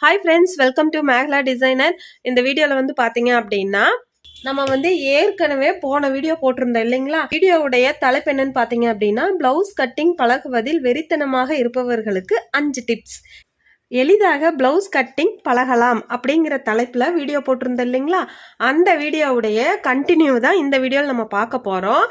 Hi friends welcome to Mekla designer இந்த வீடியோவில் வந்து பார்த்தீங்க அப்படின்னா நம்ம வந்து ஏற்கனவே போன வீடியோ போட்டிருந்தோம் இல்லைங்களா? வீடியோவுடைய தலைப்பு என்னன்னு பார்த்தீங்க அப்படின்னா பிளவுஸ் கட்டிங் பழகுவதில் வெறித்தனமாக இருப்பவர்களுக்கு அஞ்சு டிப்ஸ் எளிதாக பிளவுஸ் கட்டிங் பழகலாம் அப்படிங்கிற தலைப்பில் வீடியோ போட்டிருந்தோம் இல்லைங்களா? அந்த வீடியோவுடைய கண்டினியூ தான் இந்த வீடியோவில் நம்ம பார்க்க போகிறோம்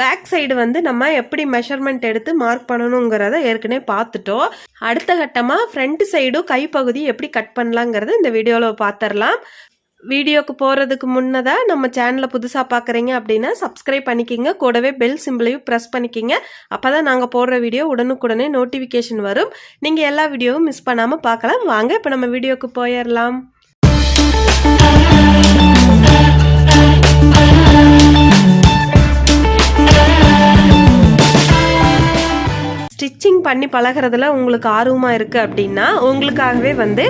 பேக் சைடு வந்து நம்ம எப்படி மெஷர்மெண்ட் எடுத்து மார்க் பண்ணணுங்கிறத ஏற்கனவே பார்த்துட்டோம். அடுத்த கட்டமாக ஃப்ரண்ட் சைடும் கைப்பகுதி எப்படி கட் பண்ணலாங்கிறத இந்த வீடியோவில் பார்த்துடலாம். வீடியோக்கு போகிறதுக்கு முன்னதாக நம்ம சேனலை புதுசாக பார்க்குறீங்க அப்படின்னா சப்ஸ்கிரைப் பண்ணிக்கிங்க. கூடவே பெல் சிம்பிளையும் ப்ரெஸ் பண்ணிக்கிங்க. அப்போ தான் நாங்கள் போடுற வீடியோ உடனுக்குடனே நோட்டிஃபிகேஷன் வரும். நீங்கள் எல்லா வீடியோவும் மிஸ் பண்ணாமல் பார்க்கலாம். வாங்க இப்போ நம்ம வீடியோக்கு போயிடலாம். பண்ணி பழகிறதுல உங்களுக்கு ஆர்வமாக இருக்குது அப்படின்னா உங்களுக்காகவே வந்து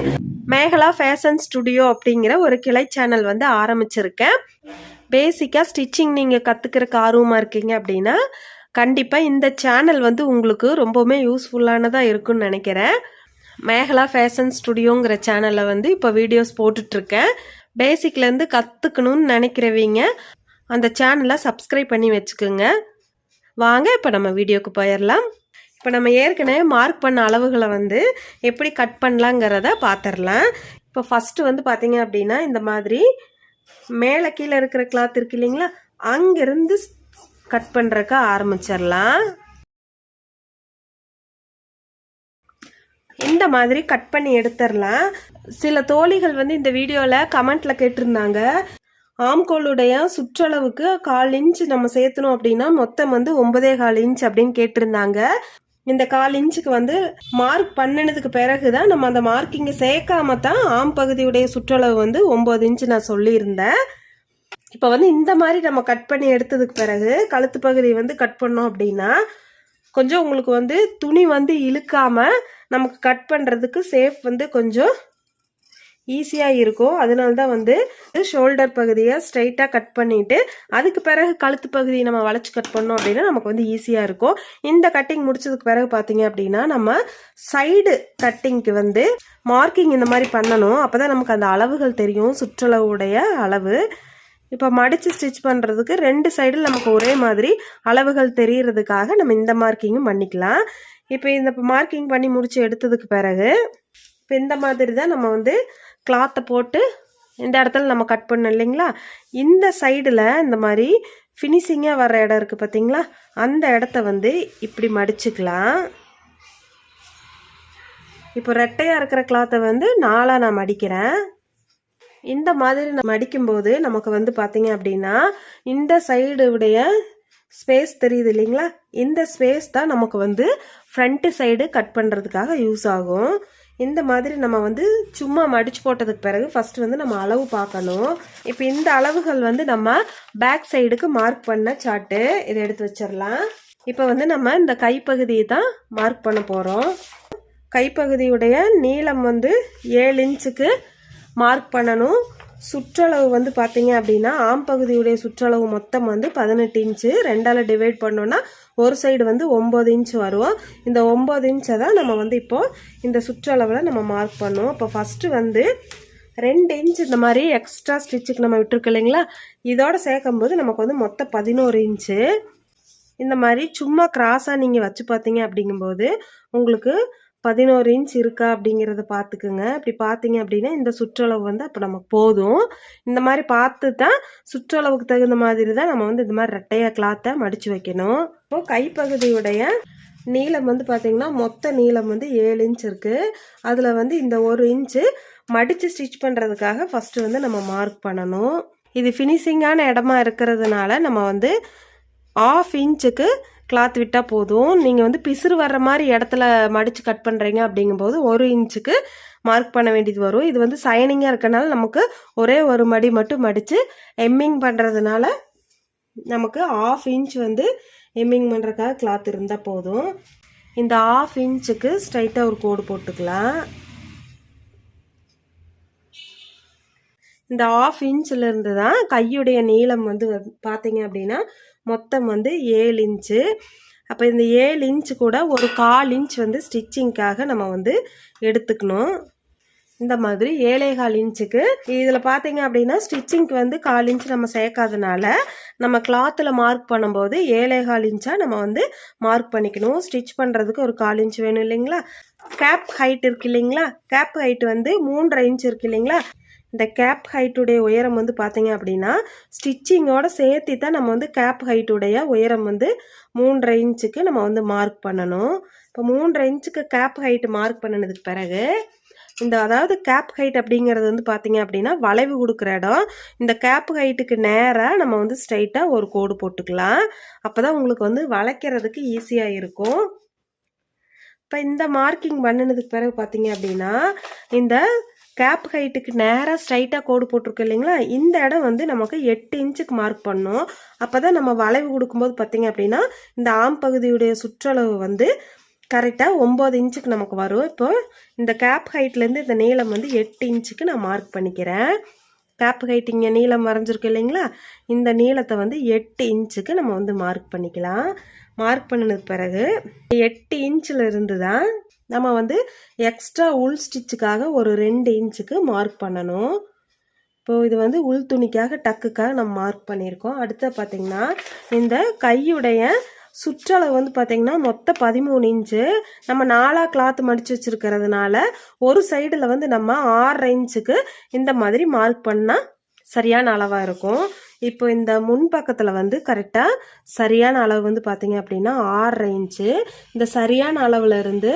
மேகலா ஃபேஷன் ஸ்டுடியோ அப்படிங்கிற ஒரு கிளை சேனல் வந்து ஆரம்பிச்சிருக்கேன். பேசிக்காக ஸ்டிச்சிங் நீங்கள் கற்றுக்கிறக்கு ஆர்வமாக இருக்கீங்க அப்படின்னா கண்டிப்பாக இந்த சேனல் வந்து உங்களுக்கு ரொம்பவுமே யூஸ்ஃபுல்லானதாக இருக்கும்னு நினைக்கிறேன். மேகலா ஃபேஷன் ஸ்டுடியோங்கிற சேனலில் வந்து இப்போ வீடியோஸ் போட்டுட்ருக்கேன். பேசிக்லேருந்து கற்றுக்கணும்னு நினைக்கிறவங்க அந்த சேனலை சப்ஸ்கிரைப் பண்ணி வச்சுக்கோங்க. வாங்க இப்போ நம்ம வீடியோக்கு போயிடலாம் இப்போ நம்ம ஏற்கனவே மார்க் பண்ண அளவுகளை வந்து எப்படி கட் பண்ணலாங்கிறத பார்த்துடலாம் இப்போ ஃபஸ்ட்டு வந்து பார்த்தீங்க அப்படின்னா இந்த மாதிரி மேலே கீழே இருக்கிற கிளாத் இருக்கு இல்லைங்களா அங்கேருந்து கட் பண்ணுறக்க ஆரம்பிச்சிடலாம். இந்த மாதிரி கட் பண்ணி எடுத்துடலாம். சில தோழிகள் வந்து இந்த வீடியோவில் கமெண்டில் கேட்டிருந்தாங்க ஆம்கோளுடைய சுற்றளவுக்கு கால் இன்ச் நம்ம சேர்த்தணும் அப்படின்னா மொத்தம் வந்து ஒன்பதே கால் இன்ச் அப்படின்னு கேட்டிருந்தாங்க. இந்த கால் இன்ச்சுக்கு வந்து மார்க் பண்ணினதுக்கு பிறகு தான் நம்ம அந்த மார்க்கிங்கை சேர்க்காம தான் ஆம் பகுதியுடைய சுற்றளவு வந்து ஒம்பது இன்ச்சு நான் சொல்லியிருந்தேன். இப்போ வந்து இந்த மாதிரி நம்ம கட் பண்ணி எடுத்ததுக்கு பிறகு கழுத்து பகுதி வந்து கட் பண்ணோம் அப்படின்னா கொஞ்சம் உங்களுக்கு வந்து துணி வந்து இழுக்காம நமக்கு கட் பண்ணுறதுக்கு சேஃப் வந்து கொஞ்சம் ஈஸியாக இருக்கும். அதனால தான் வந்து ஷோல்டர் பகுதியை ஸ்ட்ரைட்டாக கட் பண்ணிவிட்டு அதுக்கு பிறகு கழுத்து பகுதியை நம்ம வளைச்சி கட் பண்ணோம் அப்படின்னா நமக்கு வந்து ஈஸியாக இருக்கும். இந்த கட்டிங் முடிச்சதுக்கு பிறகு பார்த்தீங்க அப்படின்னா நம்ம சைடு கட்டிங்க்கு வந்து மார்க்கிங் இந்த மாதிரி பண்ணணும். அப்போ தான் நமக்கு அந்த அளவுகள் தெரியும் சுற்றளவுடைய அளவு. இப்போ மடித்து ஸ்டிச் பண்ணுறதுக்கு ரெண்டு சைடில் நமக்கு ஒரே மாதிரி அளவுகள் தெரிகிறதுக்காக நம்ம இந்த மார்க்கிங்கும் பண்ணிக்கலாம். இப்போ இந்த மார்க்கிங் பண்ணி முடித்து எடுத்ததுக்கு பிறகு இப்போ இந்த மாதிரி தான் நம்ம வந்து கிளாத்தை போட்டு இந்த இடத்துல நம்ம கட் பண்ணோம் இல்லைங்களா? இந்த சைடில் இந்த மாதிரி ஃபினிஷிங்காக வர இடம் இருக்குது பார்த்தீங்களா அந்த இடத்த வந்து இப்படி மடிச்சுக்கலாம். இப்போ ரெட்டையாக இருக்கிற கிளாத்தை வந்து நாளாக நான் மடிக்கிறேன். இந்த மாதிரி நம்ம மடிக்கும்போது நமக்கு வந்து பார்த்தீங்க அப்படின்னா இந்த சைடு உடைய ஸ்பேஸ் தெரியுது இல்லைங்களா? இந்த ஸ்பேஸ் தான் நமக்கு வந்து ஃப்ரண்ட்டு சைடு கட் பண்ணுறதுக்காக யூஸ் ஆகும். இந்த மாதிரி நம்ம வந்து சும்மா மடிச்சு போட்டதுக்கு பிறகு ஃபர்ஸ்ட் வந்து நம்ம அளவு பார்க்கணும். இப்போ இந்த அளவுகள் வந்து நம்ம பேக் சைடுக்கு மார்க் பண்ண சார்ட்டு இதை எடுத்து வச்சிடலாம். இப்போ வந்து நம்ம இந்த கைப்பகுதியை தான் மார்க் பண்ண போகிறோம் கைப்பகுதியுடைய நீளம் வந்து ஏழு இன்ச்சுக்கு மார்க் பண்ணணும். சுற்றளவு வந்து பார்த்தீங்க அப்படின்னா ஆம் பகுதியுடைய சுற்றளவு மொத்தம் வந்து பதினெட்டு இன்ச்சு. ரெண்டால் டிவைட் பண்ணோன்னா ஒரு சைடு வந்து ஒம்பது இன்ச் வரும் இந்த ஒம்பது இன்ச்சை தான் நம்ம வந்து இப்போது இந்த சுற்றளவில் நம்ம மார்க் பண்ணுவோம். இப்போ ஃபஸ்ட்டு வந்து ரெண்டு இன்ச் இந்த மாதிரி எக்ஸ்ட்ரா ஸ்டிச்சுக்கு நம்ம விட்டுருக்கு இல்லைங்களா? இதோட சேர்க்கும்போது நமக்கு வந்து மொத்தம் பதினோரு இன்ச்சு இந்த மாதிரி சும்மா கிராஸாக நீங்கள் வச்சு பார்த்தீங்க அப்படிங்கும்போது உங்களுக்கு பதினோரு இன்ச் இருக்கா அப்படிங்கிறத பார்த்துக்குங்க. இப்படி பார்த்தீங்க அப்படின்னா இந்த சுற்றளவு வந்து அப்போ நமக்கு போதும். இந்த மாதிரி பார்த்து தான் சுற்றளவுக்கு தகுந்த மாதிரி தான் நம்ம வந்து இந்த மாதிரி ரெட்டையாக கிளாத்தை மடித்து வைக்கணும். இப்போ கைப்பகுதியுடைய நீளம் வந்து பார்த்திங்கன்னா மொத்த நீளம் வந்து ஏழு இன்ச் இருக்குது அதில் வந்து இந்த ஒரு இன்ச்சு மடித்து ஸ்டிச் பண்ணுறதுக்காக ஃபஸ்ட்டு வந்து நம்ம மார்க் பண்ணணும். இது ஃபினிஷிங்கான இடமா இருக்கிறதுனால நம்ம வந்து ஆஃப் இன்ச்சுக்கு கிளாத் விட்டால் போதும். நீங்கள் வந்து பிசுறு வர்ற மாதிரி இடத்துல மடித்து கட் பண்ணுறீங்க அப்படிங்கும்போது ஒரு இன்ச்சுக்கு மார்க் பண்ண வேண்டியது வரும். இது வந்து சைனிங்காக இருக்கனால நமக்கு ஒரே ஒரு மடி மட்டும் மடித்து எம்மிங் பண்ணுறதுனால நமக்கு ஆஃப் இன்ச் வந்து எம்மிங் பண்ணுறதுக்காக கிளாத் இருந்தால் போதும். இந்த ஆஃப் இன்ச்சுக்கு ஸ்ட்ரைட்டாக ஒரு கோடு போட்டுக்கலாம். இந்த ஆஃப் இன்ச்சில் இருந்து தான் கையுடைய நீளம் வந்து பார்த்தீங்க அப்படின்னா மொத்தம் வந்து ஏழு இன்ச்சு. அப்போ இந்த ஏழு இன்ச்சு கூட ஒரு கால் இன்ச் வந்து ஸ்டிச்சிங்க்காக நம்ம வந்து எடுத்துக்கணும். இந்த மாதிரி ஏழேகால் இன்ச்சுக்கு. இதில் பார்த்தீங்க அப்படின்னா ஸ்டிச்சிங்க்கு வந்து கால் இன்ச் நம்ம சேர்க்காதனால நம்ம கிளாத்தில் மார்க் பண்ணும்போது ஏழேகால் இன்ச்சாக நம்ம வந்து மார்க் பண்ணிக்கணும். ஸ்டிச் பண்ணுறதுக்கு ஒரு கால் இன்ச் வேணும் இல்லைங்களா? கேப் ஹைட் இருக்கு இல்லைங்களா? கேப் ஹைட் வந்து மூன்றரை இன்ச் இருக்கு இல்லைங்களா? இந்த கேப் ஹைட்டுடைய உயரம் வந்து பார்த்தீங்க அப்படின்னா ஸ்டிச்சிங்கோட சேர்த்து தான் நம்ம வந்து கேப் ஹைட்டுடைய உயரம் வந்து மூன்றரை இன்ச்சுக்கு நம்ம வந்து மார்க் பண்ணணும். இப்போ மூன்றரை இன்ச்சுக்கு கேப் ஹைட்டு மார்க் பண்ணினதுக்கு பிறகு இந்த அதாவது கேப் ஹைட் அப்படிங்கிறது வந்து பார்த்தீங்க அப்படின்னா வளைவு கொடுக்குற இடம். இந்த கேப் ஹைட்டுக்கு நேராக நம்ம வந்து ஸ்ட்ரைட்டாக ஒரு கோடு போட்டுக்கலாம். அப்போ தான் உங்களுக்கு வந்து வளைக்கிறதுக்கு ஈஸியாக இருக்கும். இப்போ இந்த மார்க்கிங் பண்ணினதுக்கு பிறகு பார்த்தீங்க அப்படின்னா இந்த கேப் ஹைட்டுக்கு நேராக ஸ்ட்ரைட்டாக கோடு போட்டிருக்கு இல்லைங்களா? இந்த இடம் வந்து நமக்கு எட்டு இன்ச்சுக்கு மார்க் பண்ணோம். அப்போ தான் நம்ம வளைவு கொடுக்கும்போது பார்த்தீங்க அப்படின்னா இந்த ஆம் பகுதியுடைய சுற்றளவு வந்து கரெக்டாக ஒம்பது இன்ச்சுக்கு நமக்கு வரும். இப்போ இந்த கேப் ஹைட்லேருந்து இந்த நீளம் வந்து எட்டு இன்ச்சுக்கு நான் மார்க் பண்ணிக்கிறேன். கேப் ஹைட் இங்கே நீளம் வரைஞ்சிருக்கு இல்லைங்களா? இந்த நீளத்தை வந்து எட்டு இன்ச்சுக்கு நம்ம வந்து மார்க் பண்ணிக்கலாம். மார்க் பண்ணினது பிறகு எட்டு இன்ச்சில் இருந்து தான் நம்ம வந்து எக்ஸ்ட்ரா உள் ஸ்டிச்சுக்காக ஒரு ரெண்டு இன்ச்சுக்கு மார்க் பண்ணணும். இப்போது இது வந்து உள் துணிக்காக டக்குக்காக நம்ம மார்க் பண்ணியிருக்கோம். அடுத்து பார்த்திங்கன்னா இந்த கையுடைய சுற்றளவு வந்து பார்த்திங்கன்னா மொத்தம் பதிமூணு இன்ச்சு. நம்ம நாலாக கிளாத் மடித்து வச்சுருக்கிறதுனால ஒரு சைடில் வந்து நம்ம ஆறரை இன்ச்சுக்கு இந்த மாதிரி மார்க் பண்ணால் சரியான அளவாக இருக்கும். இப்போ இந்த முன் பக்கத்தில் வந்து கரெக்டாக சரியான அளவு வந்து பார்த்தீங்க அப்படின்னா ஆறரை இன்ச்சு இந்த சரியான அளவில் இருந்து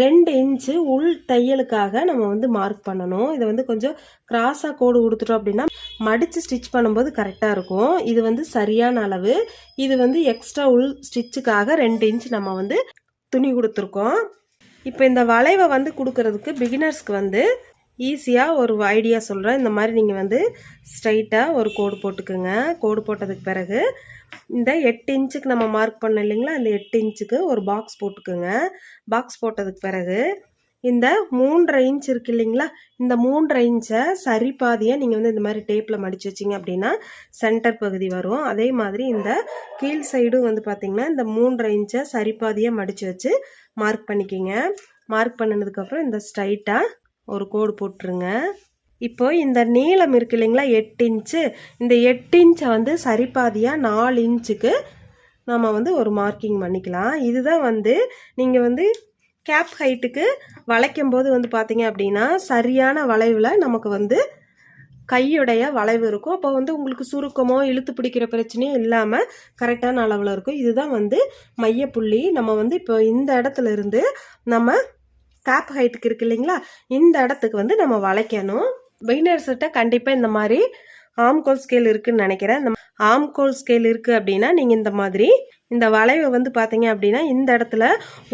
ரெண்டு இன்ச்சு உள் தையலுக்காக நம்ம வந்து மார்க் பண்ணணும். இதை வந்து கொஞ்சம் கிராஸாக கோடு கொடுத்துட்டோம் அப்படின்னா மடித்து ஸ்டிச் பண்ணும்போது கரெக்டாக இருக்கும். இது வந்து சரியான அளவு. இது வந்து எக்ஸ்ட்ரா உள் ஸ்டிச்சுக்காக ரெண்டு இன்ச் நம்ம வந்து துணி கொடுத்துருக்கோம். இப்போ இந்த வளைவை வந்து கொடுக்கறதுக்கு பிகினர்ஸ்க்கு வந்து ஈஸியாக ஒரு ஐடியா சொல்கிறேன் இந்த மாதிரி நீங்கள் வந்து ஸ்ட்ரைட்டாக ஒரு கோடு போட்டுக்குங்க. கோடு போட்டதுக்கு பிறகு இந்த எட்டு இன்ச்சுக்கு நம்ம மார்க் பண்ண இல்லைங்களா? இந்த எட்டு இன்ச்சுக்கு ஒரு பாக்ஸ் போட்டுக்குங்க. பாக்ஸ் போட்டதுக்கு பிறகு இந்த மூன்றரை இன்ச் இருக்கு இல்லைங்களா? இந்த மூன்றரை இன்ச்சை சரி பாதியாக நீங்கள் வந்து இந்த மாதிரி டேப்பில் மடித்து வச்சிங்க அப்படின்னா சென்டர் பகுதி வரும். அதே மாதிரி இந்த கீழ் சைடும் வந்து பார்த்திங்கன்னா இந்த மூன்றரை இன்ச்சை சரி பாதியாக மடித்து வச்சு மார்க் பண்ணிக்கிங்க. மார்க் பண்ணினதுக்கப்புறம் இந்த ஸ்ட்ரைட்டாக ஒரு கோடு போட்டுருங்க. இப்போ இந்த நீளம் இருக்கு இல்லைங்களா எட்டு இன்ச்சு. இந்த எட்டு இன்ச்சை வந்து சரிபாதியாக நாலு இன்ச்சுக்கு நம்ம வந்து ஒரு மார்க்கிங் பண்ணிக்கலாம். இதுதான் வந்து நீங்கள் வந்து கேப் ஹைட்டுக்கு வளைக்கும் போது வந்து பார்த்தீங்க அப்படின்னா சரியான வளைவில் நமக்கு வந்து கையுடைய வளைவு இருக்கும். அப்போ வந்து உங்களுக்கு சுருக்கமோ இழுத்து பிடிக்கிற பிரச்சனையும் இல்லாமல் கரெக்டான அளவில் இருக்கும். இதுதான் வந்து மையப்புள்ளி. நம்ம வந்து இப்போ இந்த இடத்துல இருந்து நம்ம கேப் ஹைட்டுக்கு இருக்கு இல்லைங்களா? இந்த இடத்துக்கு வந்து நம்ம வளைக்கணும். பிகினர்ஸ்கிட்ட கண்டிப்பாக இந்த மாதிரி ஆம்கோல் ஸ்கேல் இருக்குன்னு நினைக்கிறேன். இந்த ஆம்கோல் ஸ்கேல் இருக்குது அப்படின்னா நீங்கள் இந்த மாதிரி இந்த வளைவை வந்து பார்த்தீங்க அப்படின்னா இந்த இடத்துல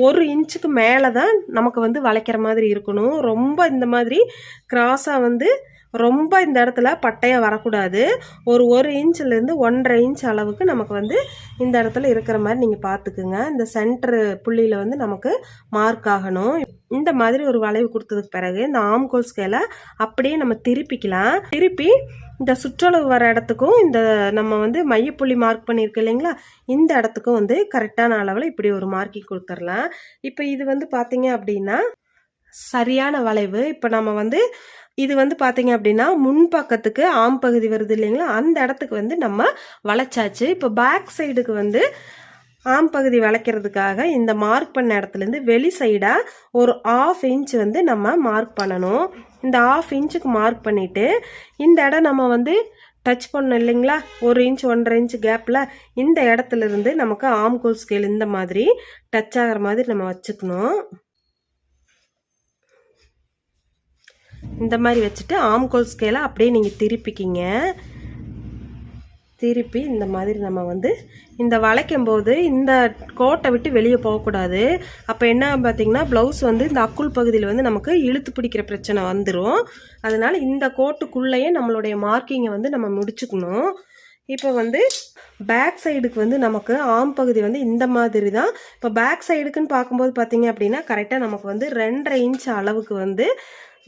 ஒரு இன்ச்சுக்கு மேலே தான் நமக்கு வந்து வளைக்கிற மாதிரி இருக்கணும். ரொம்ப இந்த மாதிரி கிராஸாக வந்து ரொம்ப இந்த இடத்துல பட்டையாக வரக்கூடாது. ஒரு ஒரு இன்ச்லேருந்து ஒன்றரை இன்ச் அளவுக்கு நமக்கு வந்து இந்த இடத்துல இருக்கிற மாதிரி நீங்கள் பார்த்துக்குங்க இந்த சென்டரு புள்ளியில் வந்து நமக்கு மார்க் ஆகணும். இந்த மாதிரி ஒரு வளைவு கொடுத்ததுக்கு பிறகு இந்த ஆம்கோல் ஸ்கேலை அப்படியே நம்ம திருப்பிக்கலாம். திருப்பி இந்த சுற்றளவு வர இடத்துக்கும் இந்த நம்ம வந்து மையப்புள்ளி மார்க் பண்ணியிருக்கோம் இல்லைங்களா? இந்த இடத்துக்கும் வந்து கரெக்டான அளவில் இப்படி ஒரு மார்க்கிங் கொடுத்துர்லாம் இப்போ இது வந்து பார்த்தீங்க அப்படின்னா சரியான வளைவு. இப்போ நம்ம வந்து இது வந்து பார்த்தீங்க அப்படின்னா முன்பக்கத்துக்கு ஆம் பகுதி வருது இல்லைங்களா? அந்த இடத்துக்கு வந்து நம்ம வளைச்சாச்சு. இப்போ பேக் சைடுக்கு வந்து ஆம் பகுதி வளைக்கிறதுக்காக இந்த மார்க் பண்ண இடத்துலேருந்து வெளி சைடாக ஒரு ஆஃப் இன்ச் வந்து நம்ம மார்க் பண்ணணும். இந்த ஆஃப் இன்ச்சுக்கு மார்க் பண்ணிவிட்டு இந்த இடம் நம்ம வந்து டச் பண்ணோம் இல்லைங்களா? ஒரு இன்ச் ஒன்றரை இன்ச் கேப்பில் இந்த இடத்துல இருந்து நமக்கு ஆம்கோல் ஸ்கேல் இந்த மாதிரி டச் ஆகிற மாதிரி நம்ம வச்சுக்கணும். இந்த மாதிரி வச்சுட்டு ஆம்கோல் ஸ்கேலை அப்படியே நீங்கள் திருப்பிக்கிங்க. திருப்பி இந்த மாதிரி நம்ம வந்து இந்த வளைக்கும் போது இந்த கோட்டை விட்டு வெளியே போகக்கூடாது. அப்போ என்ன பார்த்தீங்கன்னா ப்ளவுஸ் வந்து இந்த அக்குள் பகுதியில் வந்து நமக்கு இழுத்து பிடிக்கிற பிரச்சனை வந்துடும் அதனால் இந்த கோட்டுக்குள்ளேயே நம்மளுடைய மார்க்கிங்கை வந்து நம்ம முடிச்சுக்கணும். இப்போ வந்து பேக் சைடுக்கு வந்து நமக்கு ஆம் பகுதி வந்து இந்த மாதிரி தான். இப்போ பேக் சைடுக்குன்னு பார்க்கும்போது பார்த்தீங்க அப்படின்னா கரெக்டாக நமக்கு வந்து ரெண்டரை இன்ச் அளவுக்கு வந்து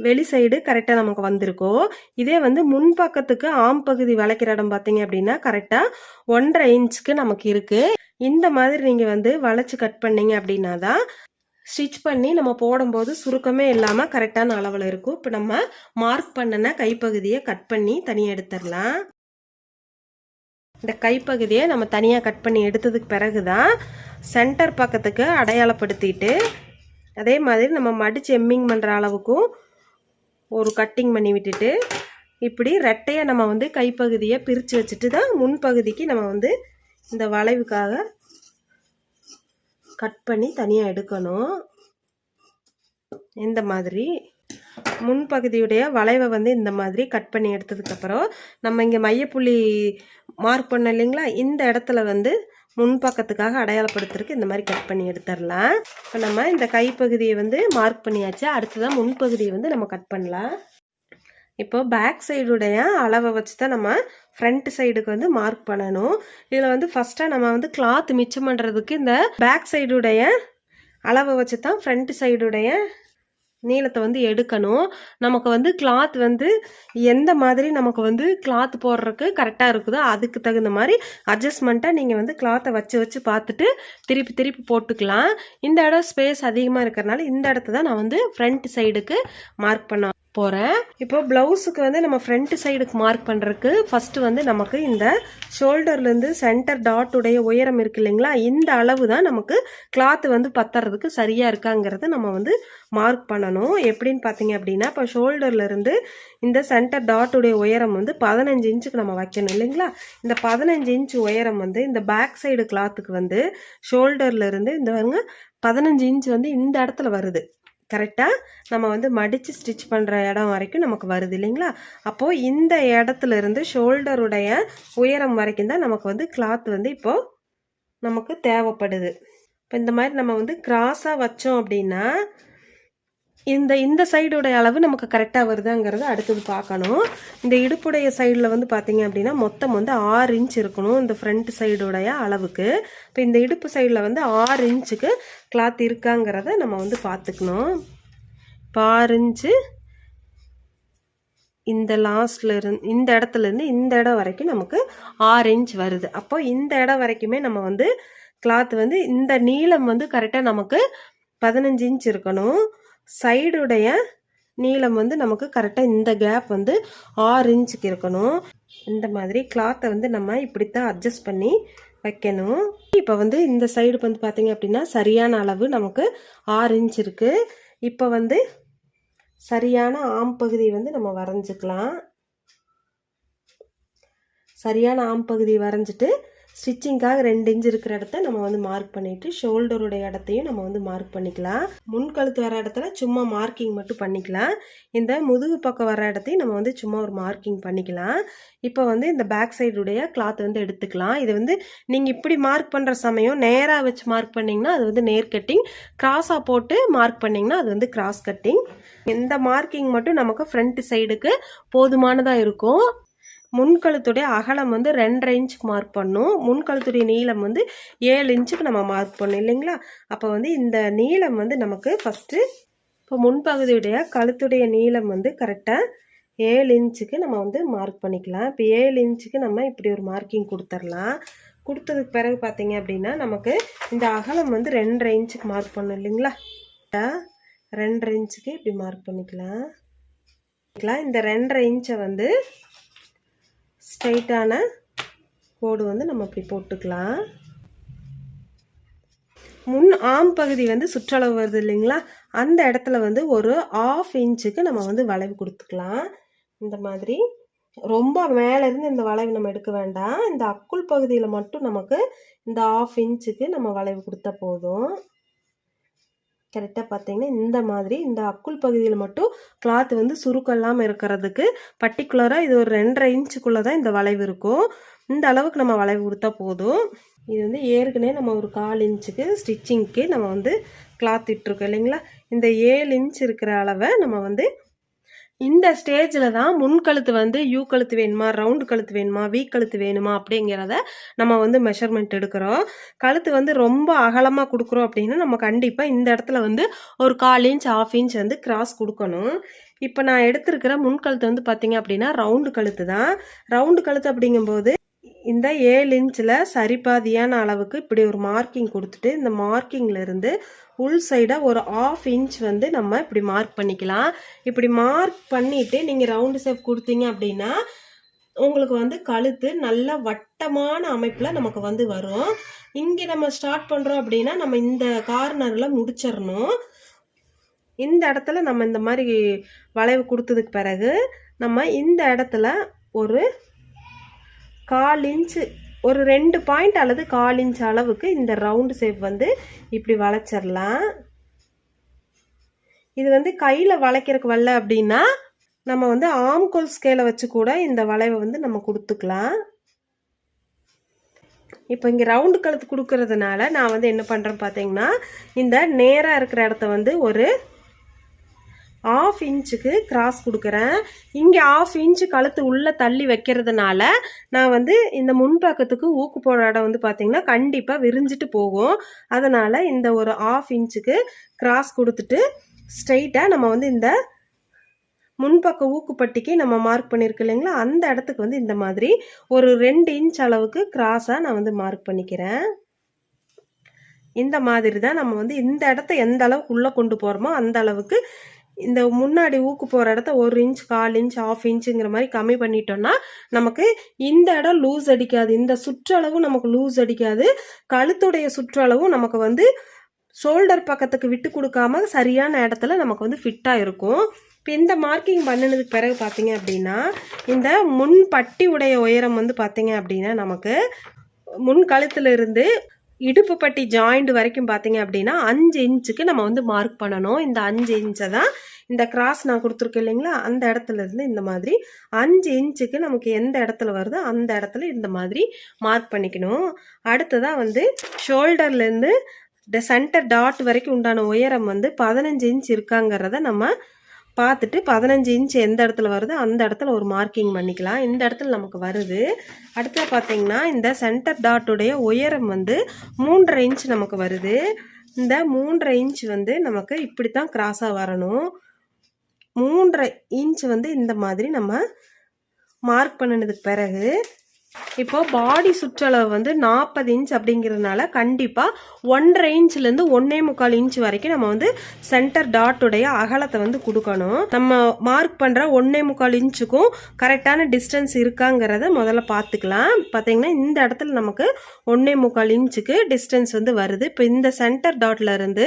வெளி சைடு கரெக்டாக நமக்கு வந்திருக்கோ. இதே வந்து முன்பக்கத்துக்கு ஆம் பகுதி வளைக்கிற இடம் பார்த்தீங்க அப்படின்னா கரெக்டாக ஒன்றரை இன்ச்சுக்கு நமக்கு இருக்குது இந்த மாதிரி நீங்கள் வந்து வளைச்சி கட் பண்ணீங்க அப்படின்னா தான் ஸ்டிச் பண்ணி நம்ம போடும்போது சுருக்கமே இல்லாமல் கரெக்டான அளவில் இருக்கும். இப்போ நம்ம மார்க் பண்ணின கைப்பகுதியை கட் பண்ணி தனியாக எடுத்துடலாம். இந்த கைப்பகுதியை நம்ம தனியாக கட் பண்ணி எடுத்ததுக்கு பிறகு தான் சென்டர் பக்கத்துக்கு அடையாளப்படுத்திட்டு அதே மாதிரி நம்ம மடித்து எம்மிங் பண்ணுற அளவுக்கும் ஒரு கட்டிங் பண்ணி விட்டுட்டு இப்படி ரெட்டையை நம்ம வந்து கைப்பகுதியை பிரித்து வச்சுட்டு தான் முன்பகுதிக்கு நம்ம வந்து இந்த வளைவுக்காக கட் பண்ணி தனியாக எடுக்கணும். இந்த மாதிரி. முன்பகுதியுடைய வளைவை வந்து இந்த மாதிரி கட் பண்ணி எடுத்ததுக்கப்புறம் நம்ம இங்கே மையப்புள்ளி மார்க் பண்ணோம் இல்லைங்களா? இந்த இடத்துல வந்து முன்பக்கத்துக்காக அடையாளப்படுத்துறதுக்கு இந்த மாதிரி கட் பண்ணி எடுத்துடலாம். இப்போ நம்ம இந்த கைப்பகுதியை வந்து மார்க் பண்ணியாச்சு. அடுத்ததான் முன்பகுதியை வந்து நம்ம கட் பண்ணலாம். இப்போ பேக் சைடுடைய அளவை வச்சு தான் நம்ம ஃப்ரண்ட் சைடுக்கு வந்து மார்க் பண்ணணும். இதில் வந்து ஃபஸ்ட்டாக நம்ம வந்து கிளாத் மிச்சம் பண்ணுறதுக்கு இந்த பேக் சைடுடைய அளவை வச்சு தான் ஃப்ரண்ட் சைடுடைய நீளத்தை வந்து எடுக்கணும். நமக்கு வந்து கிளாத் வந்து எந்த மாதிரி நமக்கு வந்து கிளாத் போடுறதுக்கு கரெக்டாக இருக்குதோ அதுக்கு தகுந்த மாதிரி அட்ஜஸ்ட்மெண்ட்டாக நீங்கள் வந்து கிளாத்தை வச்சு வச்சு பார்த்துட்டு திருப்பி திருப்பி போட்டுக்கலாம். இந்த இடம் ஸ்பேஸ் அதிகமாக இருக்கிறனால இந்த இடத்த தான் நான் வந்து ஃப்ரண்ட் சைடுக்கு மார்க் பண்ண போகிறேன் இப்போ ப்ளவுஸுக்கு வந்து நம்ம ஃப்ரண்ட் சைடுக்கு மார்க் பண்ணுறதுக்கு ஃபஸ்ட்டு வந்து நமக்கு இந்த ஷோல்டர்லேருந்து சென்டர் டாட் உடைய உயரம் இருக்கு இல்லைங்களா? இந்த அளவு தான் நமக்கு கிளாத் வந்து பத்துறதுக்கு சரியாக இருக்காங்கிறத நம்ம வந்து மார்க் பண்ணணும். எப்படின்னு பார்த்தீங்க அப்படின்னா இப்போ ஷோல்டர்லேருந்து இந்த சென்டர் டாட் உடைய உயரம் வந்து பதினஞ்சு இன்ச்சுக்கு நம்ம வைக்கணும் இல்லைங்களா? இந்த பதினஞ்சு இன்ச் உயரம் வந்து இந்த பேக் சைடு கிளாத்துக்கு வந்து ஷோல்டர்லேருந்து இந்த பாருங்க பதினஞ்சு இன்ச் வந்து இந்த இடத்துல வருது. கரெக்டாக நம்ம வந்து மடித்து ஸ்டிச் பண்ணுற இடம் வரைக்கும் நமக்கு வருது இல்லைங்களா? அப்போது இந்த இடத்துல இருந்து ஷோல்டருடைய உயரம் வரைக்கும் தான் நமக்கு வந்து கிளாத் வந்து இப்போது நமக்கு தேவைப்படுது. இப்போ இந்த மாதிரி நம்ம வந்து கிராஸாக வச்சோம் அப்படின்னா இந்த இந்த சைடுடைய அளவு நமக்கு கரெக்டாக வருதாங்கிறத அடுத்தது பார்க்கணும். இந்த இடுப்புடைய சைடில் வந்து பார்த்தீங்க அப்படின்னா மொத்தம் வந்து ஆறு இன்ச் இருக்கணும் இந்த ஃப்ரண்ட் சைடுடைய அளவுக்கு. இப்போ இந்த இடுப்பு சைடில் வந்து ஆறு இன்ச்சுக்கு கிளாத் இருக்காங்கிறத நம்ம வந்து பார்த்துக்கணும். இப்போ ஆறு இன்ச்சு இந்த லாஸ்ட்ல இருந்து இந்த இடத்துல இருந்து இந்த இடம் வரைக்கும் நமக்கு ஆறு இன்ச் வருது. அப்போ இந்த இடம் வரைக்குமே நம்ம வந்து கிளாத் வந்து இந்த நீளம் வந்து கரெக்டாக நமக்கு பதினஞ்சு இன்ச் இருக்கணும். சைடுடைய நீளம் வந்து நமக்கு கரெக்டாக இந்த கேப் வந்து ஆறு இன்ச்சுக்கு இருக்கணும். இந்த மாதிரி கிளாத்தை வந்து நம்ம இப்படித்தான் அட்ஜஸ்ட் பண்ணி வைக்கணும். இப்போ வந்து இந்த சைடு வந்து பார்த்தீங்க அப்படின்னா சரியான அளவு நமக்கு ஆறு இன்ச் இருக்குது இப்போ வந்து சரியான ஆம் பகுதி வந்து நம்ம வரைஞ்சிக்கலாம். சரியான ஆம் பகுதி வரைஞ்சிட்டு ஸ்டிச்சிங்காக ரெண்டு இன்ச் இருக்கிற இடத்த நம்ம வந்து மார்க் பண்ணிட்டு ஷோல்டருடைய இடத்தையும் நம்ம வந்து மார்க் பண்ணிக்கலாம். முன் கழுத்து வர இடத்துல சும்மா மார்க்கிங் மட்டும் பண்ணிக்கலாம். இந்த முதுகு பக்கம் வர இடத்தையும் நம்ம வந்து சும்மா ஒரு மார்க்கிங் பண்ணிக்கலாம். இப்போ வந்து இந்த பேக் சைடுடைய கிளாத் வந்து எடுத்துக்கலாம். இது வந்து நீங்கள் இப்படி மார்க் பண்ணுற சமயம் நேராக வச்சு மார்க் பண்ணிங்கன்னா அது வந்து நேர் கட்டிங் கிராஸாக போட்டு மார்க் பண்ணிங்கன்னா அது வந்து கிராஸ் கட்டிங் இந்த மார்க்கிங் மட்டும் நமக்கு ஃப்ரண்ட் சைடுக்கு போதுமானதாக இருக்கும். முன்கழுத்துடைய அகலம் வந்து ரெண்டரை இன்ச்சுக்கு மார்க் பண்ணும். முன்கழுத்துடைய நீளம் வந்து ஏழு இன்ச்சுக்கு நம்ம மார்க் பண்ணோம் இல்லைங்களா? அப்போ வந்து இந்த நீளம் வந்து நமக்கு ஃபஸ்ட்டு இப்போ முன்பகுதியுடைய கழுத்துடைய நீளம் வந்து கரெக்டாக ஏழு இன்ச்சுக்கு நம்ம வந்து மார்க் பண்ணிக்கலாம். இப்போ ஏழு இன்ச்சுக்கு நம்ம இப்படி ஒரு மார்க்கிங் கொடுத்துர்லாம். கொடுத்ததுக்கு பிறகு பார்த்தீங்க அப்படின்னா நமக்கு இந்த அகலம் வந்து ரெண்டரை இன்ச்சுக்கு மார்க் பண்ணும் இல்லைங்களா? ரெண்டரை இன்ச்சுக்கு இப்படி மார்க் பண்ணிக்கலாம். இந்த ரெண்டரை இன்ச்சை வந்து ஸ்ட்ரைட்டான கோடு வந்து நம்ம இப்படி போட்டுக்கலாம். முன் ஆம் பகுதி வந்து சுற்றளவு வருது இல்லைங்களா? அந்த இடத்துல வந்து ஒரு ஆஃப் இன்ச்சுக்கு நம்ம வந்து வளைவு கொடுத்துக்கலாம். இந்த மாதிரி. ரொம்ப மேலேருந்து இந்த வளைவு நம்ம எடுக்க வேண்டாம். இந்த அக்குள் பகுதியில் மட்டும் நமக்கு இந்த ஆஃப் இன்ச்சுக்கு நம்ம வளைவு கொடுத்தா போதும். கரெக்டாக பார்த்தீங்கன்னா இந்த மாதிரி இந்த அக்குள் பகுதியில் மட்டும் கிளாத் வந்து சுருக்கம் இல்லாமல் இருக்கிறதுக்கு பர்டிகுலராக இது ஒரு ரெண்டரை இன்ச்சுக்குள்ளே தான் இந்த வளைவு இருக்கும். இந்த அளவுக்கு நம்ம வளைவு கொடுத்தா போதும். இது வந்து ஏற்கனவே நம்ம ஒரு கால் இன்ச்சுக்கு ஸ்டிச்சிங்க்கு நம்ம வந்து கிளாத் இட்டுருக்கோம் இல்லைங்களா? இந்த ஏழு இன்ச் இருக்கிற அளவை நம்ம வந்து இந்த ஸ்டேஜில் தான் முன் கழுத்து வந்து யூ கழுத்து வேணுமா ரவுண்டு கழுத்து வேணுமா வீ கழுத்து வேணுமா அப்படிங்கிறத நம்ம வந்து மெஷர்மெண்ட் எடுக்கிறோம். கழுத்து வந்து ரொம்ப அகலமாக கொடுக்குறோம் அப்படின்னா நம்ம கண்டிப்பாக இந்த இடத்துல வந்து ஒரு கால் இன்ச் ஆஃப் இன்ச் வந்து கிராஸ் கொடுக்கணும். இப்போ நான் எடுத்திருக்கிற முன் கழுத்து வந்து பார்த்தீங்க அப்படின்னா ரவுண்டு கழுத்து தான். ரவுண்டு கழுத்து அப்படிங்கும்போது இந்த ஏழு இன்ச்சில் சரிபாதியான அளவுக்கு இப்படி ஒரு மார்க்கிங் கொடுத்துட்டு இந்த மார்க்கிங்கில் இருந்து உள் சைடாக ஒரு ஆஃப் இன்ச் வந்து நம்ம இப்படி மார்க் பண்ணிக்கலாம். இப்படி மார்க் பண்ணிவிட்டு நீங்கள் ரவுண்டு ஷேப் கொடுத்தீங்க அப்படின்னா உங்களுக்கு வந்து கழுத்து நல்ல வட்டமான அமைப்பில் நமக்கு வந்து வரும். இங்கே நம்ம ஸ்டார்ட் பண்ணுறோம் அப்படின்னா நம்ம இந்த கார்னரில் முடிச்சிடணும். இந்த இடத்துல நம்ம இந்த மாதிரி வளைவு கொடுத்ததுக்கு பிறகு நம்ம இந்த இடத்துல ஒரு கால் இன்ச்சு ஒரு ரெண்டு பாயிண்ட் அல்லது கால் இன்ச் அளவுக்கு இந்த ரவுண்டு ஷேப் வந்து இப்படி வளைச்சிடலாம் இது வந்து கையில் வளைக்கிறதுக்கு வரல அப்படின்னா நம்ம வந்து ஆம்கோல் ஸ்கேலை வச்சு கூட இந்த வளைவை வந்து நம்ம கொடுத்துக்கலாம். இப்போ இங்கே ரவுண்டு கழுத்து கொடுக்கறதுனால நான் வந்து என்ன பண்ணுறேன் பார்த்தீங்கன்னா இந்த நேராக இருக்கிற இடத்த வந்து ஒரு ஆஃப் இன்ச்சுக்கு கிராஸ் கொடுக்குறேன். இங்கே ஆஃப் இன்ச்சு கழுத்து உள்ளே தள்ளி வைக்கிறதுனால நான் வந்து இந்த முன்பக்கத்துக்கு ஊக்கு போடுற இடம் வந்து பார்த்திங்கன்னா கண்டிப்பாக விரிஞ்சிட்டு போகும். அதனால் இந்த ஒரு ஆஃப் இன்ச்சுக்கு கிராஸ் கொடுத்துட்டு ஸ்ட்ரைட்டாக நம்ம வந்து இந்த முன்பக்க ஊக்குப்பட்டிக்கு நம்ம மார்க் பண்ணியிருக்கு இல்லைங்களா? அந்த இடத்துக்கு வந்து இந்த மாதிரி ஒரு ரெண்டு இன்ச் அளவுக்கு கிராஸாக நான் வந்து மார்க் பண்ணிக்கிறேன். இந்த மாதிரி தான் நம்ம வந்து இந்த இடத்த எந்த அளவுக்கு உள்ளே கொண்டு போகிறோமோ அந்த அளவுக்கு இந்த முன்னாடி ஊக்கு போகிற இடத்த ஒரு இன்ச் கால் இன்ச் ஆஃப் இன்ச்சுங்கிற மாதிரி கம்மி பண்ணிட்டோம்னா நமக்கு இந்த இடம் லூஸ் அடிக்காது. இந்த சுற்றளவும் நமக்கு லூஸ் அடிக்காது. கழுத்துடைய சுற்றளவும் நமக்கு வந்து ஷோல்டர் பக்கத்துக்கு விட்டு கொடுக்காம சரியான இடத்துல நமக்கு வந்து ஃபிட்டாக இருக்கும். இப்போ இந்த மார்க்கிங் பண்ணினதுக்கு பிறகு பார்த்தீங்க அப்படின்னா இந்த முன் பட்டி உடைய உயரம் வந்து பார்த்தீங்க அப்படின்னா நமக்கு முன் கழுத்துல இருந்து இடுப்பு பட்டி ஜாயிண்ட் வரைக்கும் பார்த்தீங்க அப்படின்னா அஞ்சு இன்ச்சுக்கு நம்ம வந்து மார்க் பண்ணணும். இந்த அஞ்சு இன்ச்சை தான் இந்த கிராஸ் நான் கொடுத்துருக்கேன் இல்லைங்களா? அந்த இடத்துல இருந்து இந்த மாதிரி அஞ்சு இன்ச்சுக்கு நமக்கு எந்த இடத்துல வருதோ அந்த இடத்துல இந்த மாதிரி மார்க் பண்ணிக்கணும். அடுத்ததாக வந்து ஷோல்டர்லேருந்து சென்டர் டாட் வரைக்கும் உண்டான உயரம் வந்து பதினஞ்சு இன்ச் இருக்காங்கிறத நம்ம பார்த்துட்டு பதினஞ்சு இன்ச் எந்த இடத்துல வருதோ அந்த இடத்துல ஒரு மார்க்கிங் பண்ணிக்கலாம். இந்த இடத்துல நமக்கு வருது. அடுத்து பார்த்தீங்கன்னா இந்த சென்டர் டாட்டுடைய உயரம் வந்து மூன்றரை இன்ச் நமக்கு வருது. இந்த மூன்றரை இன்ச் வந்து நமக்கு இப்படி தான் கிராஸாக வரணும். மூன்றரை இன்ச் வந்து இந்த மாதிரி நம்ம மார்க் பண்ணினதுக்கு பிறகு இப்போ பாடி சுற்றளவு வந்து நாற்பது இன்ச் அப்படிங்கிறதுனால கண்டிப்பாக ஒன்றரை இன்ச்லேருந்து ஒன்றே முக்கால் இன்ச் வரைக்கும் நம்ம வந்து சென்டர் டாட்டுடைய அகலத்தை வந்து கொடுக்கணும். நம்ம மார்க் பண்ணுற ஒன்றே முக்கால் இன்ச்சுக்கும் கரெக்டான டிஸ்டன்ஸ் இருக்காங்கிறத முதல்ல பார்த்துக்கலாம். பார்த்தீங்கன்னா இந்த இடத்துல நமக்கு ஒன்றே முக்கால் இன்ச்சுக்கு டிஸ்டன்ஸ் வந்து வருது. இப்போ இந்த சென்டர் டாட்டில் இருந்து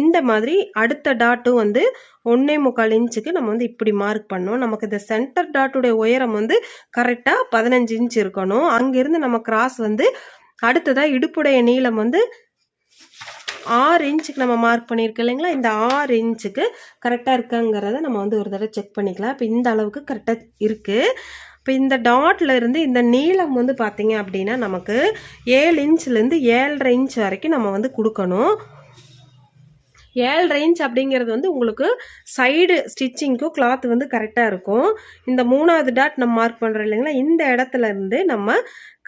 இந்த மாதிரி அடுத்த டாட்டும் வந்து ஒன்றே முக்கால் இன்ச்சுக்கு நம்ம வந்து இப்படி மார்க் பண்ணோம். நமக்கு இந்த சென்டர் டாட்டுடைய உயரம் வந்து கரெக்டாக பதினஞ்சு இன்ச் இருக்கணும். அங்கேருந்து நம்ம கிராஸ் வந்து அடுத்ததாக இடுப்புடைய நீளம் வந்து ஆறு இன்ச்சுக்கு நம்ம மார்க் பண்ணியிருக்கோம் இல்லைங்களா? இந்த ஆறு இன்ச்சுக்கு கரெக்டாக இருக்காங்கிறத நம்ம வந்து ஒரு தடவை செக் பண்ணிக்கலாம். இப்போ இந்த அளவுக்கு கரெக்டாக இருக்குது இப்போ இந்த டாட்ல இருந்து இந்த நீளம் வந்து பார்த்தீங்க அப்படின்னா நமக்கு ஏழு இன்ச்லேருந்து ஏழரை இன்ச் வரைக்கும் நம்ம வந்து கொடுக்கணும். ஏழு இன்ச் அப்படிங்கிறது வந்து உங்களுக்கு சைடு ஸ்டிச்சிங்க்கும் கிளாத் வந்து கரெக்டாக இருக்கும். இந்த மூணாவது டாட் நம்ம மார்க் பண்ணுறோம் இல்லைங்களா? இந்த இடத்துல இருந்து நம்ம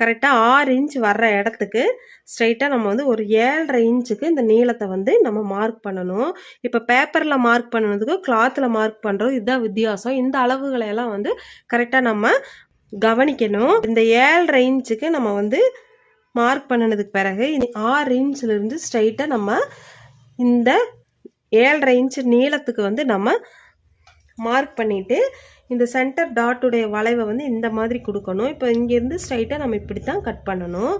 கரெக்டாக ஆறு இன்ச் வர்ற இடத்துக்கு ஸ்ட்ரைட்டாக நம்ம வந்து ஒரு ஏழரை இன்ச்சுக்கு இந்த நீளத்தை வந்து நம்ம மார்க் பண்ணணும். இப்போ பேப்பரில் மார்க் பண்ணதுக்கும் கிளாத்தில் மார்க் பண்ணுறது இதுதான் வித்தியாசம். இந்த அளவுகளையெல்லாம் வந்து கரெக்டாக நம்ம கவனிக்கணும். இந்த ஏழரை இன்ச்சுக்கு நம்ம வந்து மார்க் பண்ணினதுக்கு பிறகு ஆறு இன்ச்லேருந்து ஸ்ட்ரைட்டாக நம்ம இந்த ஏழரை இன்ச்சு நீளத்துக்கு வந்து நம்ம மார்க் பண்ணிவிட்டு இந்த சென்டர் டாட்டுடைய வளைவை வந்து இந்த மாதிரி கொடுக்கணும். இப்போ இங்கேருந்து ஸ்ட்ரைட்டாக நம்ம இப்படி தான் கட் பண்ணணும்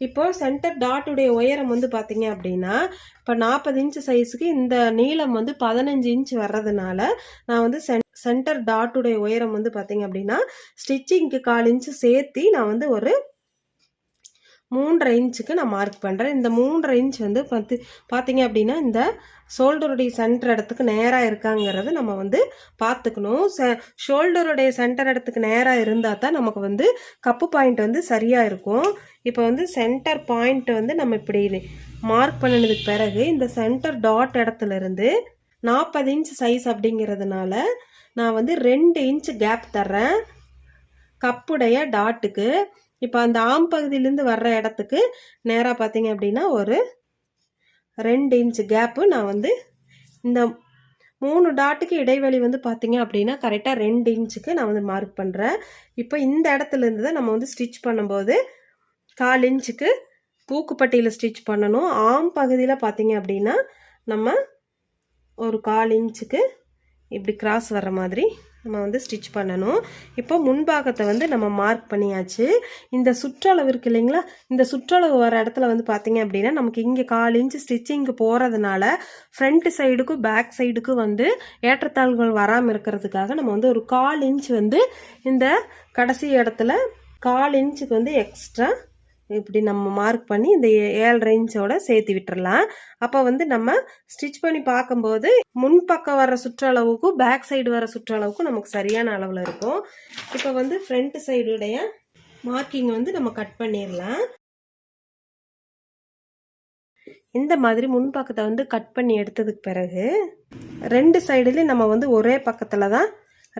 இப்போது சென்டர் டாட்டுடைய உயரம் வந்து பார்த்திங்க அப்படின்னா இப்போ நாற்பது இன்ச்சு சைஸுக்கு இந்த நீளம் வந்து பதினஞ்சு இன்ச் வர்றதுனால நான் வந்து சென் சென்டர் டாட்டுடைய உயரம் வந்து பார்த்திங்க அப்படின்னா ஸ்டிச்சிங்க்கு கால் இன்ச்சு சேர்த்து நான் வந்து ஒரு மூன்றரை இன்ச்சுக்கு நான் மார்க் பண்ணுறேன் இந்த மூன்றரை இன்ச் வந்து பார்த்து பார்த்தீங்க அப்படின்னா இந்த ஷோல்டருடைய சென்டர் இடத்துக்கு நேராக இருக்காங்கிறத நம்ம வந்து பார்த்துக்கணும் ச ஷோல்டருடைய சென்டர் இடத்துக்கு நேராக இருந்தால் தான் நமக்கு வந்து கப்பு பாயிண்ட் வந்து சரியாக இருக்கும். இப்போ வந்து சென்டர் பாயிண்ட் வந்து நம்ம இப்படி மார்க் பண்ணினதுக்கு பிறகு இந்த சென்டர் டாட் இடத்துல இருந்து நாற்பது இன்ச் சைஸ் அப்படிங்கிறதுனால நான் வந்து ரெண்டு இன்ச் கேப் தர்றேன். கப்புடைய டாட்டுக்கு இப்போ அந்த ஆம் பகுதியிலேருந்து வர்ற இடத்துக்கு நேராக பார்த்தீங்க அப்படின்னா ஒரு ரெண்டு இன்ச் கேப்பு நான் வந்து இந்த மூணு டாட்டுக்கு இடைவெளி வந்து பார்த்தீங்க அப்படின்னா கரெக்டாக ரெண்டு இன்ச்சுக்கு நான் வந்து மார்க் பண்ணுறேன் இப்போ இந்த இடத்துல இருந்து தான் நம்ம வந்து ஸ்டிச் பண்ணும்போது கால் இன்ச்சுக்கு பூக்குப்பட்டியில் ஸ்டிச் பண்ணணும். ஆம் பகுதியில் பார்த்தீங்க அப்படின்னா நம்ம ஒரு கால் இன்ச்சுக்கு இப்படி கிராஸ் வர்ற மாதிரி நம்ம வந்து ஸ்டிச் பண்ணணும். இப்போ முன்பாகத்தை வந்து நம்ம மார்க் பண்ணியாச்சு. இந்த சுற்றளவு இருக்கு இல்லைங்களா? இந்த சுற்றளவு வர இடத்துல வந்து பார்த்தீங்க அப்படின்னா நமக்கு இங்கே கால் இன்ச்சு ஸ்டிச்சிங்க்கு போகிறதுனால ஃப்ரண்ட் சைடுக்கும் பேக் சைடுக்கும் வந்து ஏற்றத்தாழ்வுகள் வராமல் இருக்கிறதுக்காக நம்ம வந்து ஒரு கால் இன்ச் வந்து இந்த கடைசி இடத்துல கால் இன்ச்சுக்கு வந்து எக்ஸ்ட்ரா இப்படி நம்ம மார்க் பண்ணி இந்த ஏழு இன்ச்சோட சேர்த்து விட்டுறலாம். அப்போ வந்து நம்ம ஸ்டிச் பண்ணி பார்க்கும்போது முன்பக்கம் வர சுற்றளவுக்கும் பேக் சைடு வர சுற்றளவுக்கும் நமக்கு சரியான அளவில் இருக்கும். இப்போ வந்து ஃப்ரண்ட் சைடுடைய மார்க்கிங் வந்து நம்ம கட் பண்ணிடலாம் இந்த மாதிரி முன்பக்கத்தை வந்து கட் பண்ணி எடுத்ததுக்கு பிறகு ரெண்டு சைடுலேயும் நம்ம வந்து ஒரே பக்கத்தில் தான்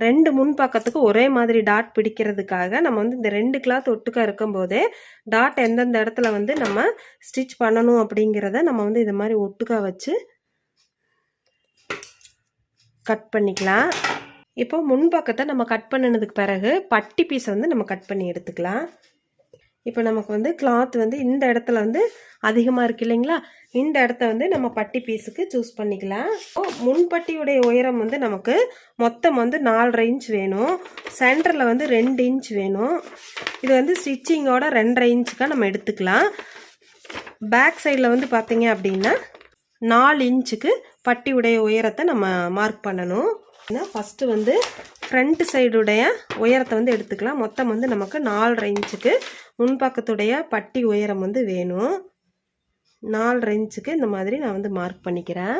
ரெண்டு முன் பக்கத்துக்கு ஒரே மாதிரி டாட் பிடிக்கிறதுக்காக நம்ம வந்து இந்த ரெண்டு கிளாத் ஒட்டுக்கா இருக்கும்போதே டாட் எந்தெந்த இடத்துல வந்து நம்ம ஸ்டிச் பண்ணணும் அப்படிங்கிறத நம்ம வந்து இது மாதிரி ஒட்டுக்கா வச்சு கட் பண்ணிக்கலாம். இப்போ முன்பக்கத்தை நம்ம கட் பண்ணினதுக்கு பிறகு பட்டி பீஸை வந்து நம்ம கட் பண்ணி எடுத்துக்கலாம். இப்போ நமக்கு வந்து கிளாத் வந்து இந்த இடத்துல வந்து அதிகமாக இருக்கு இல்லைங்களா? இந்த இடத்த வந்து நம்ம பட்டி பீஸுக்கு சூஸ் பண்ணிக்கலாம். முன்பட்டியுடைய உயரம் வந்து நமக்கு மொத்தம் வந்து நாலரை இன்ச் வேணும். சென்டரில் வந்து ரெண்டு இன்ச் வேணும். இது வந்து ஸ்டிச்சிங்கோட ரெண்டரை இன்ச்சுக்காக நம்ம எடுத்துக்கலாம். பேக் சைடில் வந்து பார்த்தீங்க அப்படின்னா நாலு இன்ச்சுக்கு பட்டியுடைய உயரத்தை நம்ம மார்க் பண்ணணும். ஏன்னா ஃபஸ்ட்டு வந்து ஃப்ரண்ட் சைடுடைய உயரத்தை வந்து எடுத்துக்கலாம். மொத்தம் வந்து நமக்கு நாலு இன்ச்சுக்கு முன்பக்கத்துடைய பட்டி உயரம் வந்து வேணும். நாலு இன்ச்சுக்கு இந்த மாதிரி நான் வந்து மார்க் பண்ணிக்கிறேன்.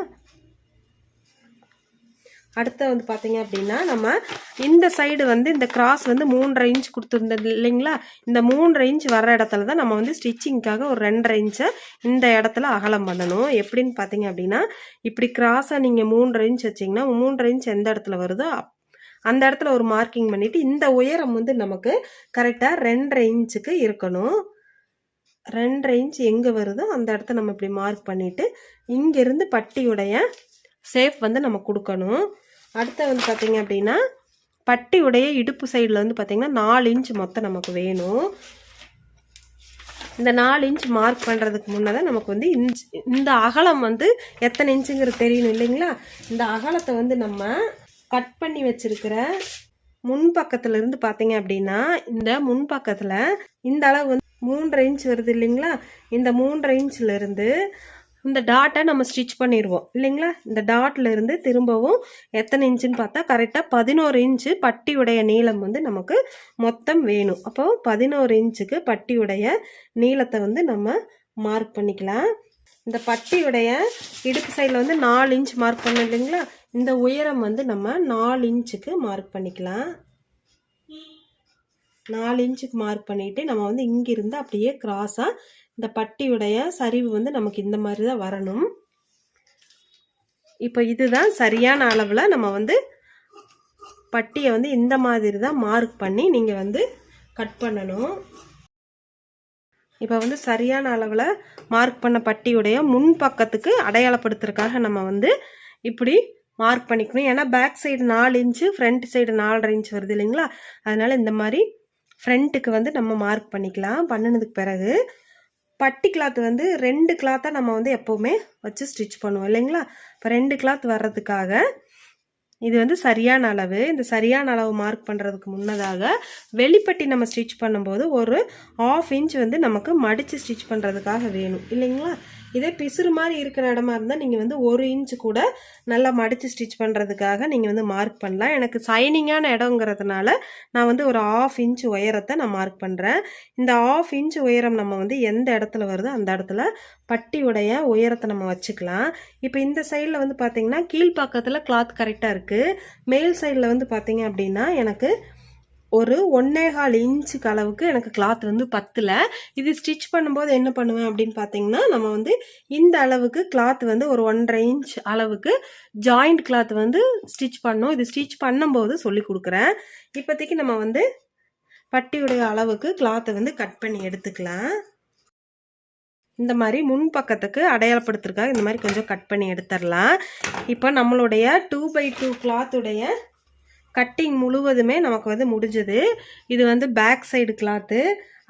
அடுத்து வந்து பார்த்தீங்க அப்படின்னா நம்ம இந்த சைடு வந்து இந்த கிராஸ் வந்து மூன்றரை இன்ச் கொடுத்துருந்தது இல்லைங்களா? இந்த மூன்றரை இன்ச் வர இடத்துல தான் நம்ம வந்து ஸ்டிச்சிங்க்காக ஒரு ரெண்டரை இன்ச்சை இந்த இடத்துல அகலம் பண்ணணும். எப்படின்னு பார்த்தீங்க அப்படின்னா இப்படி கிராஸாக நீங்கள் மூன்றரை இன்ச் வச்சிங்கன்னா மூன்றரை இன்ச் எந்த இடத்துல வருதோ அந்த இடத்துல ஒரு மார்க்கிங் பண்ணிவிட்டு இந்த உயரம் வந்து நமக்கு கரெக்டாக ரெண்டரை இன்ச்சுக்கு இருக்கணும். ரெண்டரை இன்ச் எங்கே வருதோ அந்த இடத்த நம்ம இப்படி மார்க் பண்ணிவிட்டு இங்கேருந்து பட்டியுடைய ஷேப் வந்து நம்ம கொடுக்கணும். அடுத்து வந்து பார்த்திங்க அப்படின்னா பட்டியுடைய இடுப்பு சைடில் வந்து பார்த்திங்கன்னா நாலு இன்ச் மொத்தம் நமக்கு வேணும். இந்த நாலு இன்ச் மார்க் பண்ணுறதுக்கு முன்னே நமக்கு வந்து இன்ச் இந்த அகலம் வந்து எத்தனை இன்ச்சுங்கிறது தெரியணும் இல்லைங்களா? இந்த அகலத்தை வந்து நம்ம கட் பண்ணி வச்சிருக்கிற முன்பக்கத்துல இருந்து பார்த்தீங்க அப்படின்னா இந்த முன்பக்கத்தில் இந்த அளவு வந்து மூன்றரை இன்ச் வருது இல்லைங்களா? இந்த மூன்றரை இன்ச்ல இருந்து இந்த டாட்டை நம்ம ஸ்டிச் பண்ணிடுவோம். இல்லைங்களா? இந்த டாட்ல இருந்து திரும்பவும் எத்தனை இன்ச்சுன்னு பார்த்தா கரெக்டாக பதினோரு இன்ச்சு பட்டியுடைய நீளம் வந்து நமக்கு மொத்தம் வேணும். அப்போ பதினோரு இன்ச்சுக்கு பட்டியுடைய நீளத்தை வந்து நம்ம மார்க் பண்ணிக்கலாம். இந்த பட்டியுடைய இடுப்பு சைடில் வந்து நாலு இன்ச் மார்க் பண்ணோம் இல்லைங்களா? இந்த உயரம் வந்து நம்ம நாலு இன்ச்சுக்கு மார்க் பண்ணிக்கலாம். நாலு இன்ச்சுக்கு மார்க் பண்ணிவிட்டு நம்ம வந்து இங்கிருந்து அப்படியே கிராஸாக இந்த பட்டியுடைய சரிவு வந்து நமக்கு இந்த மாதிரி தான் வரணும். இப்போ இதுதான் சரியான அளவில் நம்ம வந்து பட்டியை வந்து இந்த மாதிரி தான் மார்க் பண்ணி நீங்கள் வந்து கட் பண்ணணும். இப்போ வந்து சரியான அளவில் மார்க் பண்ண பட்டியுடைய முன் பக்கத்துக்கு அடையாளப்படுத்துறதுக்காக நம்ம வந்து இப்படி மார்க் பண்ணிக்கணும். ஏன்னா பேக் சைடு நாலு இன்ச்சு ஃப்ரண்ட் சைடு நாலரை இன்ச் வருது இல்லைங்களா? அதனால் இந்த மாதிரி ஃப்ரண்ட்டுக்கு வந்து நம்ம மார்க் பண்ணிக்கலாம். பண்ணினதுக்கு பிறகு பட்டி கிளாத் வந்து ரெண்டு கிளாத்தாக நம்ம வந்து எப்போவுமே வச்சு ஸ்டிச் பண்ணுவோம் இல்லைங்களா? இப்போ ரெண்டு கிளாத் வர்றதுக்காக இது வந்து சரியான அளவு. இந்த சரியான அளவு மார்க் பண்ணுறதுக்கு முன்னதாக வெளிப்பட்டி நம்ம ஸ்டிச் பண்ணும்போது ஒரு ஆஃப் இன்ச் வந்து நமக்கு மடித்து ஸ்டிச் பண்ணுறதுக்காக வேணும் இல்லைங்களா? இதே பிசுறு மாதிரி இருக்கிற இடமா இருந்தால் நீங்கள் வந்து ஒரு இன்ச்சு கூட நல்லா மடித்து ஸ்டிச் பண்ணுறதுக்காக நீங்கள் வந்து மார்க் பண்ணலாம். எனக்கு சைனிங்கான இடங்கிறதுனால நான் வந்து ஒரு ஆஃப் இன்ச் உயரத்தை நான் மார்க் பண்ணுறேன் இந்த ஆஃப் இன்ச் உயரம் நம்ம வந்து எந்த இடத்துல வருதோ அந்த இடத்துல பட்டியுடைய உயரத்தை நம்ம வச்சுக்கலாம். இப்போ இந்த சைடில் வந்து பார்த்தீங்கன்னா கீழ்ப்பக்கத்தில் கிளாத் கரெக்டாக இருக்குது மேல் சைடில் வந்து பார்த்திங்க அப்படின்னா எனக்கு ஒரு ஒன்னேகால் இன்ச்சுக்கு அளவுக்கு எனக்கு கிளாத் வந்து பத்தில். இது ஸ்டிச் பண்ணும்போது என்ன பண்ணுவேன் அப்படின்னு பார்த்தீங்கன்னா நம்ம வந்து இந்த அளவுக்கு கிளாத் வந்து ஒரு ஒன்றரை இன்ச் அளவுக்கு ஜாயிண்ட் கிளாத் வந்து ஸ்டிச் பண்ணோம் இது ஸ்டிச் பண்ணும்போது சொல்லி கொடுக்குறேன். இப்போதைக்கு நம்ம வந்து பட்டியுடைய அளவுக்கு கிளாத்தை வந்து கட் பண்ணி எடுத்துக்கலாம். இந்த மாதிரி முன் பக்கத்துக்கு அடையாளப்படுத்திருக்காங்க இந்த மாதிரி கொஞ்சம் கட் பண்ணி எடுத்துடலாம். இப்போ நம்மளுடைய டூ பை டூ கிளாத்துடைய கட்டிங் முழுவதுமே நமக்கு வந்து முடிஞ்சது. இது வந்து பேக் சைடு கிளாத்து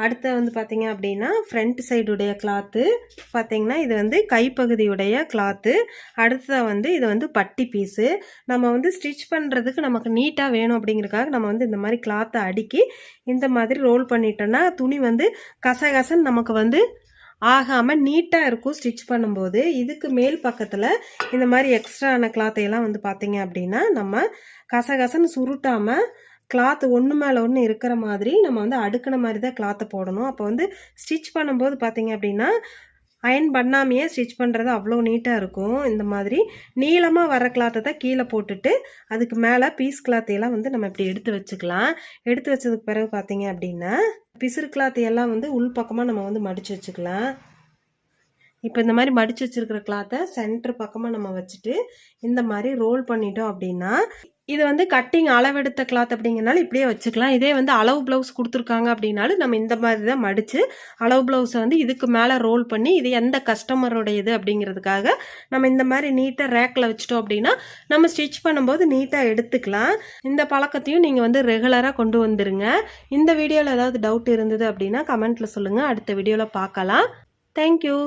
அடுத்து வந்து பார்த்திங்க அப்படின்னா ஃப்ரண்ட் சைடுடைய கிளாத்து பார்த்தீங்கன்னா இது வந்து கைப்பகுதியுடைய கிளாத்து அடுத்ததாக வந்து இது வந்து பட்டி பீஸு நம்ம வந்து ஸ்டிச் பண்ணுறதுக்கு நமக்கு நீட்டாக வேணும் அப்படிங்கிறதுக்காக நம்ம வந்து இந்த மாதிரி கிளாத்தை அடுக்கி இந்த மாதிரி ரோல் பண்ணிட்டோன்னா துணி வந்து கசகசன்னு நமக்கு வந்து ஆகாமல் நீட்டாக இருக்கும் ஸ்டிச் பண்ணும்போது. இதுக்கு மேல் பக்கத்தில் இந்த மாதிரி எக்ஸ்ட்ரான கிளாத்தையெல்லாம் வந்து பார்த்திங்க அப்படின்னா நம்ம கசகசன்னு சுருட்டாமல் கிளாத் ஒன்று மேலே ஒன்று இருக்கிற மாதிரி நம்ம வந்து அடுக்கின மாதிரி தான் கிளாத்தை போடணும். அப்போ வந்து ஸ்டிச் பண்ணும்போது பார்த்தீங்க அப்படின்னா அயன் பண்ணாமையே ஸ்டிச் பண்ணுறது அவ்வளோ நீட்டாக இருக்கும். இந்த மாதிரி நீளமாக வர கிளாத்தை தான் கீழே போட்டுட்டு அதுக்கு மேலே பீஸ் கிளாத்தையெல்லாம் வந்து நம்ம இப்படி எடுத்து வச்சுக்கலாம். எடுத்து வச்சதுக்கு பிறகு பார்த்தீங்க அப்படின்னா பிசுறு கிளாத்தையெல்லாம் வந்து உள் பக்கமாக நம்ம வந்து மடித்து வச்சுக்கலாம். இப்போ இந்த மாதிரி மடித்து வச்சிருக்கிற கிளாத்தை சென்டர் பக்கமாக நம்ம வச்சுட்டு இந்த மாதிரி ரோல் பண்ணிட்டோம் அப்படின்னா இது வந்து கட்டிங் அளவெடுத்த கிளாத் அப்படிங்கிறனால இப்படியே வச்சுக்கலாம். இதே வந்து அளவு ப்ளவுஸ் கொடுத்துருக்காங்க அப்படின்னாலும் நம்ம இந்த மாதிரி தான் மடித்து அளவு ப்ளவுஸை வந்து இதுக்கு மேலே ரோல் பண்ணி இது எந்த கஸ்டமருடையது இது அப்படிங்கிறதுக்காக நம்ம இந்த மாதிரி நீட்டாக ரேக்கில் வச்சிட்டோம் அப்படின்னா நம்ம ஸ்டிச் பண்ணும்போது நீட்டாக எடுத்துக்கலாம். இந்த பழக்கத்தையும் நீங்கள் வந்து ரெகுலராக கொண்டு வந்துருங்க. இந்த வீடியோவில் ஏதாவது டவுட் இருந்தது அப்படின்னா கமெண்ட்டில் சொல்லுங்கள் அடுத்த வீடியோவில் பார்க்கலாம். தேங்க்யூ